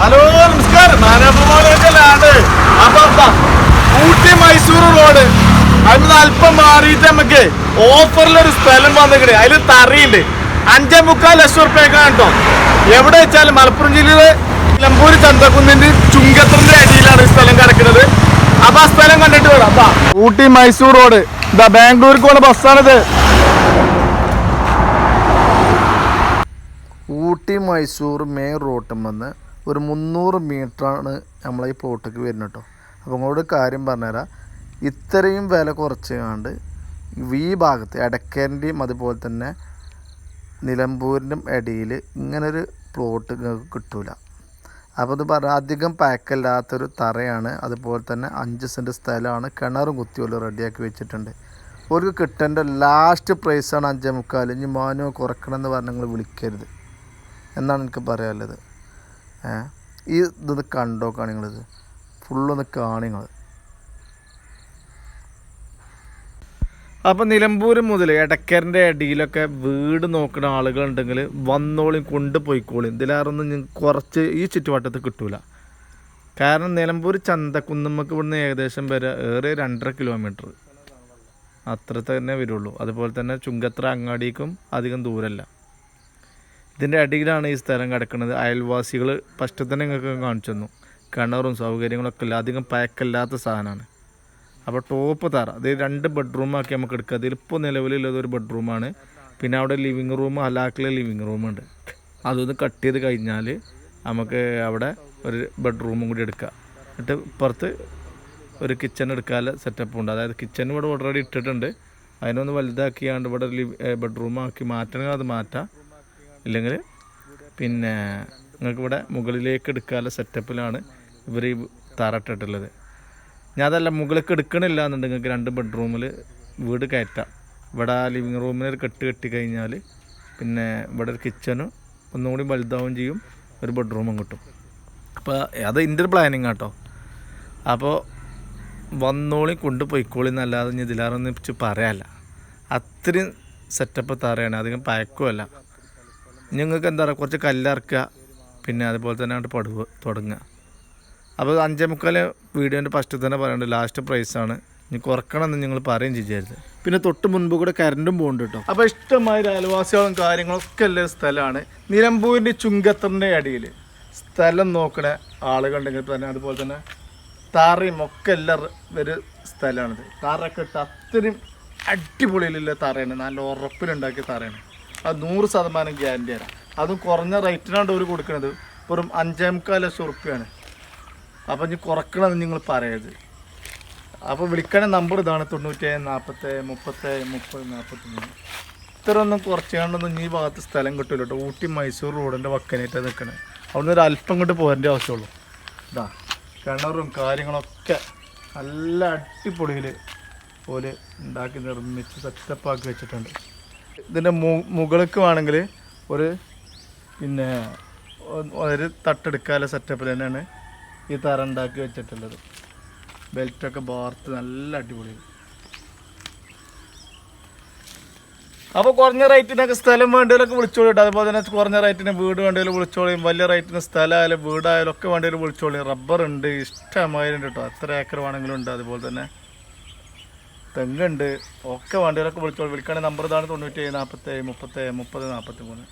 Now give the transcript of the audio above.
Hello നമസ്കാരം. Ooty Mysore road. അതിന് അല്പം മാറിയിട്ട് നമുക്ക് ഓഫറിലൊരു സ്ഥലം വന്നിട്ട് അതിൽ തറിയുണ്ട് അഞ്ചേ മുക്കാൽ ലക്ഷം റുപ്യക്കാണ് കേട്ടോ എവിടെ വെച്ചാലും മലപ്പുറം ജില്ലയിലെ നിലമ്പൂർ ചന്തക്കുന്നിന്റെ ചുങ്കത്തിന്റെ അടിയിലാണ് ഈ സ്ഥലം കിടക്കുന്നത്. അപ്പൊ ആ സ്ഥലം കണ്ടിട്ട് വരാം അപ്പാ ഊട്ടി മൈസൂർ റോഡ്. ഇതാ ബാംഗ്ലൂർക്ക് പോണ ബസ്സാണിത്. ഊട്ടി മൈസൂർ മെയിൻ റോട്ടിൽ വന്ന് ഒരു മുന്നൂറ് മീറ്ററാണ് നമ്മളെ ഈ പ്ലോട്ടിക്ക് വരുന്നത് കേട്ടോ. അപ്പോൾ നിങ്ങളോട് കാര്യം പറഞ്ഞുതരാം. ഇത്രയും വില കുറച്ചുകൊണ്ട് ഈ ഭാഗത്ത് എടക്കേന്റെയും അതുപോലെ തന്നെ നിലമ്പൂരിന്റെയും ഇടയിൽ ഇങ്ങനൊരു പ്ലോട്ട് നിങ്ങൾക്ക് കിട്ടൂല. അപ്പോൾ ഇത് പറഞ്ഞാൽ അധികം പാക്കല്ലാത്തൊരു തറയാണ്. അതുപോലെ തന്നെ അഞ്ച് സെന്റ് സ്ഥലമാണ്. കിണറും കുത്തിയോലും റെഡിയാക്കി വെച്ചിട്ടുണ്ട്. ഒരു കിട്ടേണ്ട ലാസ്റ്റ് പ്രൈസാണ് അഞ്ചേ മുക്കാൽ. ഇനി മാനോ കുറക്കണം എന്ന് നിങ്ങൾ വിളിക്കരുത്. എന്നാണ് എനിക്ക് പറയാനുള്ളത്. ഈ ഇതൊന്ന് കണ്ടോക്കാണ് നിങ്ങളിത് ഫുള്ളൊന്ന് കാണിങ്ങൾ നിങ്ങൾ അപ്പൊ നിലമ്പൂർ മുതൽ എടക്കരന്റെ അടിയിലൊക്കെ വീട് നോക്കുന്ന ആളുകളുണ്ടെങ്കിൽ വന്നോളിയും കൊണ്ടുപോയിക്കോളിയും ഇതിലാറൊന്നും നിങ്ങൾക്ക് കുറച്ച് ഈ ചുറ്റുവട്ടത്ത് കിട്ടൂല. കാരണം നിലമ്പൂർ ചന്തക്കുന്നുമ്മക്ക് ഇവിടുന്ന് ഏകദേശം വരെ ഏറെ രണ്ടര കിലോമീറ്റർ. അത്ര തന്നെ വരുള്ളൂ. അതുപോലെ തന്നെ ചുങ്കത്ര അങ്ങാടിക്കും അധികം ദൂരമല്ല ഇതിന്റെ അടിയിലാണ് ഈ സ്ഥലം കിടക്കുന്നത്. അയൽവാസികൾ ഫസ്റ്റ് തന്നെ ഞങ്ങൾക്ക് കാണിച്ചു തന്നു. കിണറും സൗകര്യങ്ങളൊക്കെ ഇല്ല. അധികം പാക്കല്ലാത്ത സാധനമാണ്. അപ്പോൾ ടോപ്പ് തറ. അത് രണ്ട് ബെഡ്റൂമാക്കി നമുക്ക് എടുക്കുക അതിലിപ്പോൾ നിലവിലുള്ളത് ഒരു ബെഡ്റൂമാണ് പിന്നെ അവിടെ ലിവിങ് റൂം അലാക്കിലെ ലിവിങ് റൂമുണ്ട് അതൊന്ന് കട്ട് ചെയ്ത് കഴിഞ്ഞാൽ നമുക്ക് അവിടെ ഒരു ബെഡ്റൂമും കൂടി എടുക്കാം. എന്നിട്ട് പുറത്ത് ഒരു കിച്ചൺ എടുക്കാനുള്ള സെറ്റപ്പ് ഉണ്ട്. അതായത് കിച്ചൺ ഇവിടെ ഓൾറെഡി ഇട്ടിട്ടുണ്ട്. അതിനൊന്ന് വലുതാക്കിയാണ്ട് ഇവിടെ ലിവ് ബെഡ്റൂമാക്കി മാറ്റണമെങ്കിൽ അത് മാറ്റാം. ഇല്ലെങ്കിൽ പിന്നെ നിങ്ങൾക്ക് ഇവിടെ മുകളിലേക്ക് എടുക്കാനുള്ള സെറ്റപ്പിലാണ് ഇവർ ഈ തറട്ടിട്ടുള്ളത് ഞാൻ അതല്ല മുകളിലേക്ക് എടുക്കണില്ല എന്നുണ്ടെങ്കിൽ നിങ്ങൾക്ക് രണ്ട് ബെഡ്റൂമിൽ വീട് കയറ്റാം. ഇവിടെ ലിവിങ് റൂമിന് ഒരു കെട്ട് കെട്ടി കഴിഞ്ഞാൽ പിന്നെ ഇവിടെ ഒരു കിച്ചനും ഒന്നുകൂടി വലുതാവും ചെയ്യും. ഒരു ബെഡ്റൂമും കിട്ടും. അപ്പോൾ അത് എന്റെ ഒരു പ്ലാനിങ് കേട്ടോ അപ്പോൾ വന്നോളി കൊണ്ടുപോയിക്കോളി എന്നല്ലാതെ ഇനി ഇതിലാറൊന്നും പറയാല്ല അത്രയും സെറ്റപ്പ് തറയാണ്. അധികം പഴക്കമല്ല നിങ്ങൾക്ക് എന്താ പറയുക കുറച്ച് കല്ലിറക്കുക പിന്നെ അതുപോലെ തന്നെ അങ്ങോട്ട് പടുവ് തുടങ്ങുക. അപ്പോൾ അഞ്ചേ മുക്കാൽ വീഡിയോന്റെ ഫസ്റ്റ് തന്നെ പറയുന്നുണ്ട്. ലാസ്റ്റ് പ്രൈസാണ് ഇനി കുറക്കണമെന്ന് നിങ്ങൾ പറയുകയും ചെയ്യരുത്. പിന്നെ തൊട്ട് മുൻപ് കൂടെ കറണ്ടും പോകുന്നുണ്ട് കേട്ടോ. അപ്പോൾ ഇഷ്ടമായ അയൽവാസികളും കാര്യങ്ങളൊക്കെ ഉള്ള സ്ഥലമാണ് നിലമ്പൂരിന്റെ ചുങ്കത്തറിന്റെ അടിയിൽ. സ്ഥലം നോക്കണ ആളുകളുണ്ടെങ്കിൽ തന്നെ അതുപോലെ തന്നെ തറയും ഒക്കെ എല്ലാം ഒരു സ്ഥലമാണിത്. തറയൊക്കെ ഇട്ട് അത്രയും അടിപൊളിയിലുള്ള തറയാണ്. നല്ല ഉറപ്പിലുണ്ടാക്കിയ തറയാണ്. അത് നൂറ് ശതമാനം ഗ്യാരണ്ടി തരാം. അതും കുറഞ്ഞ റേറ്റിനാണ് അവർ കൊടുക്കുന്നത് വെറും അഞ്ചേ മുക്കാൽ ലക്ഷം ഉറുപ്പ്യാണ്. അപ്പം ഇനി കുറക്കണമെന്ന് നിങ്ങൾ പറയരുത്. അപ്പോൾ വിളിക്കണ നമ്പർ ഇതാണ് തൊണ്ണൂറ്റേഴ് നാൽപ്പത്തേഴ് മുപ്പത്തേഴ് മുപ്പത് നാൽപ്പത്തി മൂന്ന് ഇത്ര ഒന്നും കുറച്ചുകൊണ്ടൊന്നും ഈ ഭാഗത്ത് സ്ഥലം കിട്ടില്ല കേട്ടോ. ഊട്ടി മൈസൂർ റോഡിന്റെ വക്കനായിട്ടാണ് നിൽക്കണത് അവിടുന്ന് ഒരു അല്പം കൊണ്ട് പോരേണ്ട ആവശ്യമുള്ളൂ. ഇതാ കിണറും കാര്യങ്ങളൊക്കെ നല്ല അടിപൊളിയിൽ പോലെ ഉണ്ടാക്കി നിർമ്മിച്ച് സെറ്റപ്പാക്കി വെച്ചിട്ടുണ്ട്. ഇതിന്റെ മു മുകൾക്ക് വേണമെങ്കിൽ ഒരു പിന്നെ ഒരു തട്ടെടുക്കാതെ സെറ്റപ്പിൽ തന്നെയാണ് ഈ തറ ഉണ്ടാക്കി വെച്ചിട്ടുള്ളത്. ബെൽറ്റൊക്കെ ബാർത്ത് നല്ല അടിപൊളി. അപ്പോൾ കുറഞ്ഞ റേറ്റിനൊക്കെ സ്ഥലം വേണ്ടവരൊക്കെ വിളിച്ചോളൂ കേട്ടോ അതുപോലെ തന്നെ കുറഞ്ഞ റേറ്റിന് വീട് വേണ്ടവരും വിളിച്ചോളിയും വലിയ റേറ്റിന് സ്ഥലമായാലും വീടായാലും ഒക്കെ വേണ്ടതിലും വിളിച്ചോളിയും റബ്ബർ ഉണ്ട് ഇഷ്ടമായിട്ടുണ്ട് കേട്ടോ എത്ര ഏക്കർ വേണമെങ്കിലും ഉണ്ട്. അതുപോലെ തന്നെ തെങ്ങുണ്ട്. ഒക്കെ വണ്ടികളൊക്കെ വിളിച്ചോളൂ. വിളിക്കേണ്ട നമ്പർ ഇതാണ് തൊണ്ണൂറ്റി ഏഴ് നാൽപ്പത്തേഴ് മുപ്പത്തേഴ് മുപ്പത് നാൽപ്പത്തി മൂന്ന്